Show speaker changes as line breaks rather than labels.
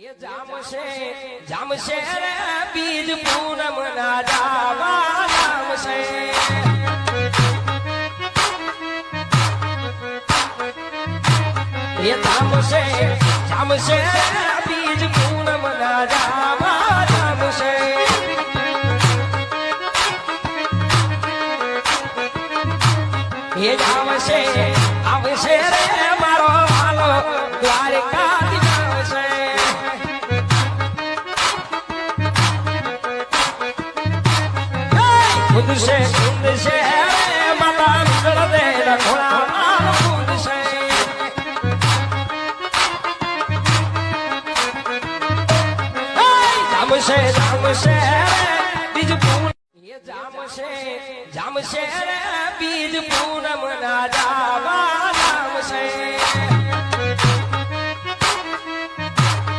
ये जाम से जाम से बीज पूनम ना जावा जाम से ये जाम से जाम से बीज पूनम ना जावा जाम से ये जाम से आम से रे मारो मालो द्वारिका ખુદશે ખુદશે મારા મંગળ દે રખોડા ખુદશે જામશે જામશે બીજ પૂન ના જામશે.